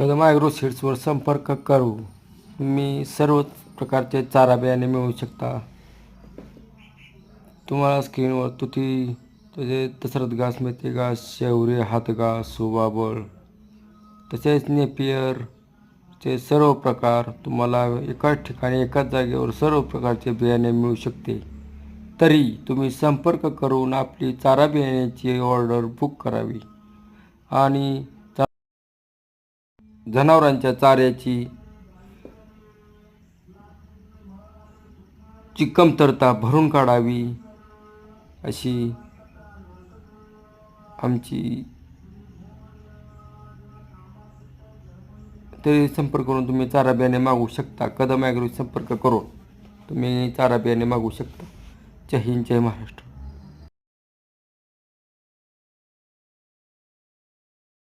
Kadam agro सीड्सवर संपर्क करू. तुम्ही सर्व प्रकारचे चारा बियाणे मिळू शकता. तुम्हाला स्क्रीनवर तुती तसे दशरथ घास मेथी घास शेवरे हातघास सुबाबळ तसेच नेपियर चे सर्व प्रकार तुम्हाला एकाच ठिकाणी एकाच जागेवर सर्व प्रकारचे बियाणे मिळू शकते. तरी तुम्ही संपर्क करून आपली चारा बियाण्याची ऑर्डर बुक करावी. आणि जनावरांच्या चाऱ्याची ची कमतरता भरून काढावी अशी आमची तरी संपर्क करून तुम्ही चारा बियाणे मागू शकता. कदम ॲग्रो संपर्क करून तुम्ही चारा बियाणे मागू शकता. जय हिंद जय महाराष्ट्र.